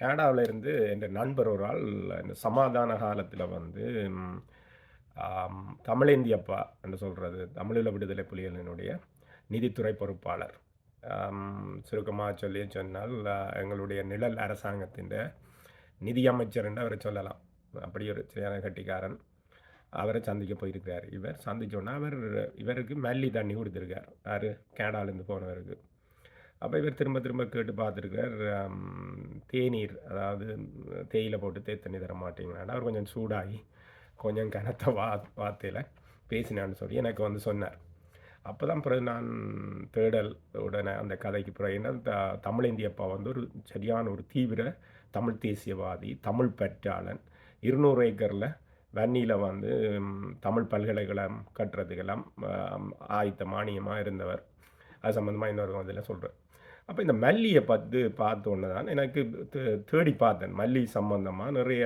கனடாவுல இருந்து என்ற நண்பர் ஒரு ஆள் இந்த சமாதான காலத்தில் வந்து தமிழேந்தியப்பா என்று சொல்கிறது தமிழீழ விடுதலை புலிகளினுடைய நிதித்துறை பொறுப்பாளர். சுருக்கமாக சொல்லி சொன்னால் எங்களுடைய நிழல் அரசாங்கத்தின் நிதியமைச்சர் என்று அவரை சொல்லலாம். அப்படி ஒரு சரியான கட்டிக்காரன். அவரை சந்திக்க போயிருக்கிறார். இவர் சந்திச்சோன்னா அவர் இவருக்கு மல்லி தண்ணி கொடுத்துருக்கார். யார்? கேடாலேருந்து போனவருக்கு. அப்போ இவர் திரும்ப திரும்ப கேட்டு பார்த்துருக்கார் தேநீர் அதாவது தேயிலை போட்டு தே தண்ணி தர மாட்டீங்களான்னு அவர் கொஞ்சம் சூடாகி கொஞ்சம் கனத்த வா வார்த்தையில் பேசினான்னு சொல்லி எனக்கு வந்து சொன்னார். அப்போ தான் பிறகு நான் தேடல் உடனே அந்த கதைக்கு பிறகு என்ன த தமிழேந்தியப்பா வந்து ஒரு சரியான ஒரு தீவிர தமிழ் தேசியவாதி தமிழ் பற்றாளன். இருநூறு ஏக்கரில் வன்னியில் வந்து தமிழ் பல்கலைக்கழகம் கட்டுறதுக்கெல்லாம் ஆயத்த மானியமாக இருந்தவர். அது சம்மந்தமாக இன்னொரு இதில் சொல்கிறேன் அப்போ இந்த மல்லியை பார்த்து பார்த்தோன்னே தான் எனக்கு தே- தேடி பார்த்தேன். மல்லி சம்பந்தமாக நிறைய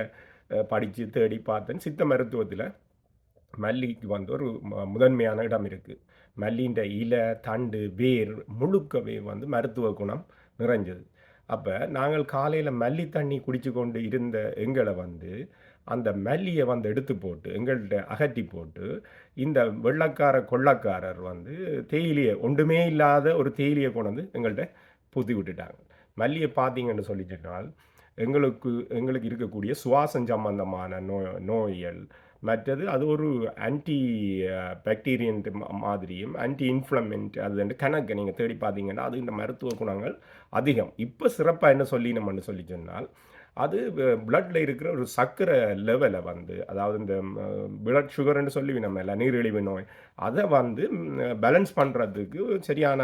படித்து தேடி பார்த்தேன். சித்த மருத்துவத்தில் மல்லிக்கு வந்து ஒரு முதன்மையான இடம் இருக்குது மல்லின்ற இலை தண்டு வேர் முழுக்கவே வந்து மருத்துவ குணம் நிறைஞ்சது. அப்போ நாங்கள் காலையில் மல்லி தண்ணி குடிச்சு கொண்டு இருந்த எங்களை வந்து அந்த மல்லியை வந்து எடுத்து போட்டு எங்கள்கிட்ட அகற்றி போட்டு இந்த வெள்ளக்கார கொள்ளக்காரர் வந்து தேயிலையை ஒன்றுமே இல்லாத ஒரு தேயிலையை கொண்டு வந்து எங்கள்கிட்ட புத்தி விட்டுட்டாங்க. மல்லியை பார்த்தீங்கன்னு சொல்லி எங்களுக்கு எங்களுக்கு இருக்கக்கூடிய சுவாசம் சம்பந்தமான நோ நோய்கள் மற்றது அது ஒரு ஆன்டி பாக்டீரியன் மாதிரியும் ஆன்டி இன்ஃப்ளமெண்ட் அது வந்து கணக்கு நீங்கள் தேடி பார்த்தீங்கன்னா அது இந்த மருத்துவ குணங்கள் அதிகம். இப்போ சிறப்பாக என்ன சொல்லினோம்னு சொல்லி சொன்னால் அது பிளட்டில் இருக்கிற ஒரு சர்க்கரை லெவலை வந்து அதாவது இந்த பிளட் சுகர்னு சொல்லி நம்ம எல்லாம் நீரிழிவு நோய் அதை வந்து பேலன்ஸ் பண்ணுறதுக்கு சரியான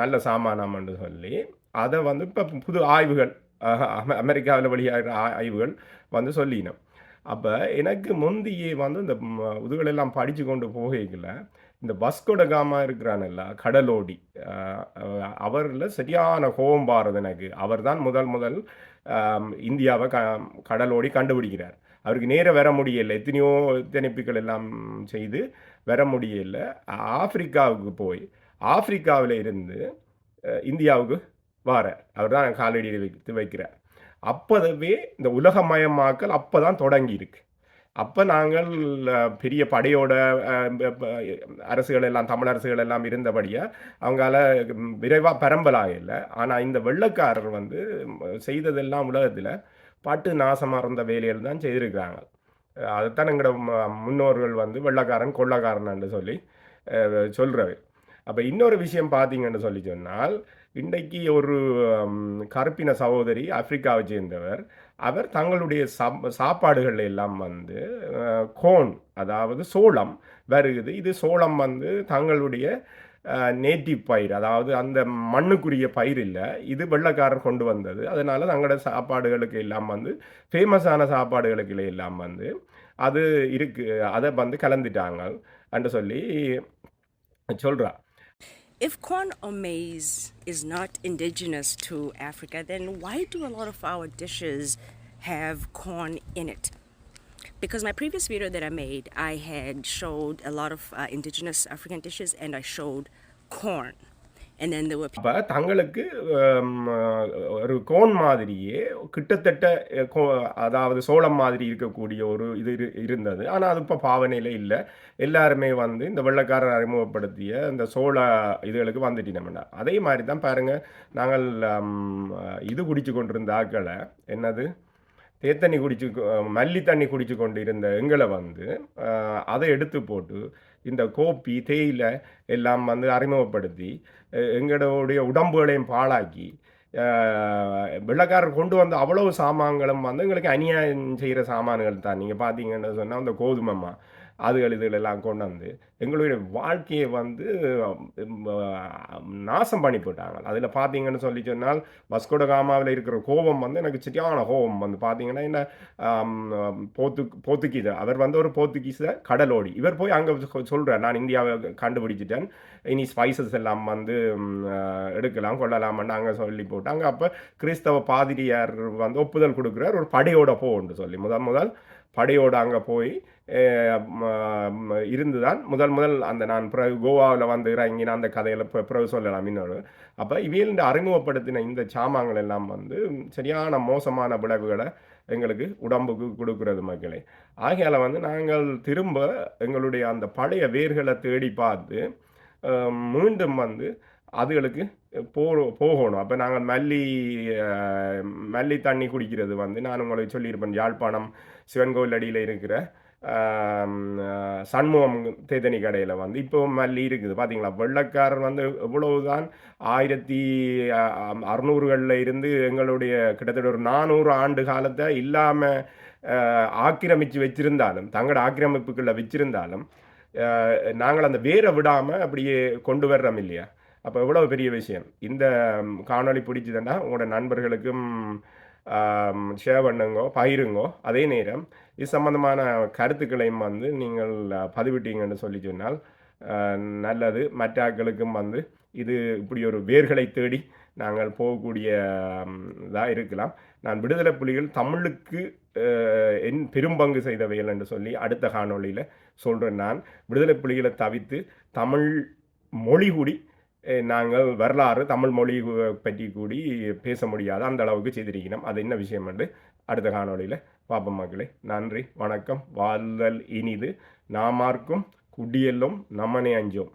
நல்ல சாமானம்னு சொல்லி அதை வந்து இப்போ புது ஆய்வுகள் அமெரிக்காவில் வெளியாகிற ஆய்வுகள் வந்து சொல்லினோம். அப்போ எனக்கு முந்தியே வந்து இந்த இதுகளெல்லாம் படித்து கொண்டு போகையில் இந்த வஸ்கோட காமா இருக்கிறானல்ல கடலோடி. அவரில் சரியான கோபம் பாருது எனக்கு அவர் தான் முதல் முதல் இந்தியாவை க கடலோடி கண்டுபிடிக்கிறார். அவருக்கு நேராக வர முடியலை. எத்தனையோ திணைப்புகள் எல்லாம் செய்து வர முடியல. ஆப்பிரிக்காவுக்கு போய் ஆப்பிரிக்காவில் இருந்து இந்தியாவுக்கு வாரார். அவர் தான் காலடி வைத்து வைக்கிறார். அப்போதவே இந்த உலகமயமாக்கல் அப்போ தான் தொடங்கியிருக்கு. அப்போ நாங்கள் பெரிய படையோட அரசுகள் எல்லாம் தமிழ் அரசுகள் எல்லாம் இருந்தபடியாக அவங்களால விரைவாக பரம்பலாக இல்லை. ஆனால் இந்த வெள்ளக்காரர் வந்து செய்ததெல்லாம் உலகத்தில் பட்டு நாசமாக இருந்த வேலையில் தான் செய்திருக்கிறாங்க. அதைத்தான் எங்களோட முன்னோர்கள் வந்து வெள்ளக்காரன் கொள்ளக்காரன் சொல்லி சொல்கிறவர் அப்போ இன்னொரு விஷயம் பார்த்தீங்கன்னு சொல்லி சொன்னால் இன்றைக்கு ஒரு கருப்பின சகோதரி ஆப்பிரிக்காவை சேர்ந்தவர். அவர் தங்களுடைய சாப் சாப்பாடுகள் எல்லாம் வந்து கோன் அதாவது சோளம் வருகுது இது சோளம் வந்து தங்களுடைய நேட்டிவ் பயிர் அதாவது அந்த மண்ணுக்குரிய பயிர் இல்லை. இது வெள்ளக்காரர் கொண்டு வந்தது. அதனால் தங்களோட சாப்பாடுகளுக்கு எல்லாம் வந்து ஃபேமஸான சாப்பாடுகளுக்கு எல்லாம் வந்து அது இருக்கு அதை வந்து கலந்துட்டாங்க என்று சொல்லி சொல்கிறா If corn or maize is not indigenous to Africa, then why do a lot of our dishes have corn in it? Because my previous video that I made, I had showed a lot of uh, indigenous African dishes and I showed corn. அப்போ தங்களுக்கு ஒரு cone மாதிரியே கிட்டத்தட்ட கோ- அதாவது சோளம் மாதிரி இருக்கக்கூடிய ஒரு இது இரு- இருந்தது. ஆனால் அது இப்போ பாவனையில் இல்லை. எல்லாருமே வந்து இந்த வெள்ளக்காரர் அறிமுகப்படுத்திய இந்த சோள இதுகளுக்கு வந்துட்டினோம்னா அதே மாதிரி தான் பாருங்க நாங்கள் இது குடிச்சு கொண்டிருந்த ஆக்களை என்னது? தேத்தண்ணி குடிச்சு மல்லி தண்ணி குடிச்சு கொண்டு இருந்த எங்களை வந்து அதை எடுத்து போட்டு இந்த கோப்பி தேயிலை எல்லாம் வந்து அறிமுகப்படுத்தி எங்களுடைய உடம்புகளையும் பாழாக்கி வெள்ளக்காரர் கொண்டு வந்த அவ்வளவு சாமான்களும் வந்து எங்களுக்கு அநியாயம் செய்கிற சாமான்கள் தான். நீங்கள் பார்த்தீங்கன்னு சொன்னால் அந்த கோதுமைமா அதுகள் இதுகள் எல்லாம் கொண்டு வந்து எங்களுடைய வாழ்க்கையை வந்து நாசம் பண்ணி போட்டாங்க அதில் பார்த்தீங்கன்னு சொல்லி சொன்னால் வஸ்கோட காமாவில் இருக்கிற கோபம் வந்து எனக்கு சரியான கோபம் வந்து பார்த்தீங்கன்னா என்ன போத்து போர்த்து அவர் வந்து ஒரு போர்த்துகீஸ கடலோடி. இவர் போய் அங்கே சொல்கிறார் நான் இந்தியாவை கண்டுபிடிச்சிட்டேன். இனி ஸ்பைசஸ் எல்லாம் வந்து எடுக்கலாம் கொள்ளலாம்னு அங்கே சொல்லி போட்டு அங்கே அப்போ கிறிஸ்தவ பாதிரியார் வந்து ஒப்புதல் கொடுக்குறார். ஒரு படையோட போன்னு சொல்லி. முதல் முதல் படையோடு அங்கே போய் இருந்து தான் முதல் முதல் அந்த நான் பிறகு கோவாவில் வந்து இறங்கின அந்த கதையில் இப்போ பிறகு சொல்லலாம் இன்னொரு. அப்போ இவையில் அறிமுகப்படுத்தின இந்த சாமான்கள் எல்லாம் வந்து சரியான மோசமான விளைவுகளை எங்களுக்கு உடம்புக்கு கொடுக்கறது மக்களே. ஆகையால் வந்து நாங்கள் திரும்ப எங்களுடைய அந்த பழைய வேர்களை தேடி பார்த்து மீண்டும் வந்து அதுகளுக்கு போ போகணும். அப்போ நாங்கள் மல்லி மல்லி தண்ணி குடிக்கிறது வந்து நான் உங்களுக்கு சொல்லியிருப்பேன். யாழ்ப்பாணம் சிவன் கோவில் அடியில் இருக்கிற சண்முகம் தேதனி கடையில் வந்து இப்போ மல்லி இருக்குது. பார்த்தீங்களா வெள்ளக்காரர் வந்து எவ்வளவுதான் ஆயிரத்தி அறுநூறுகளில் இருந்து எங்களுடைய கிட்டத்தட்ட ஒரு நானூறு ஆண்டு காலத்தை இல்லாமல் ஆக்கிரமித்து வச்சிருந்தாலும் தங்களோட ஆக்கிரமிப்புக்குள்ளே வச்சிருந்தாலும் நாங்கள் அந்த வேரை விடாமல் அப்படியே கொண்டு வர்றோம் இல்லையா? அப்போ எவ்வளோ பெரிய விஷயம்? இந்த காணொலி காணொளி பிடிச்சதுன்னா உங்களோட நண்பர்களுக்கும் ஷேர் பண்ணுங்கோ பகிருங்கோ அதே நேரம். இது சம்மந்தமான கருத்துக்களையும் வந்து நீங்கள் பதிவிட்டீங்கன்னு சொல்லி சொன்னால் நல்லது. மற்ற ஆட்களுக்கும் வந்து இது இப்படி ஒரு வேர்களை தேடி நாங்கள் போகக்கூடிய இதாக இருக்கலாம். நான் விடுதலை புலிகள் தமிழுக்கு என் பெரும்பங்கு செய்தவைகள் என்று சொல்லி அடுத்த காணொளியில் சொல்கிறேன் நான். விடுதலை புலிகளை தவித்து தமிழ் மொழி கூடி நாங்கள் வரலாறு தமிழ் மொழி பற்றி கூடி பேச முடியாத. அந்த அளவுக்கு செய்திருக்கிறோம். அது என்ன விஷயம் என்று அடுத்த காணொலியில் பாப்போம் மக்களே. நன்றி வணக்கம். வாழ்தல் இனிது. நாமார்க்கும் குடியெல்லும் நம்மனே அஞ்சோம்.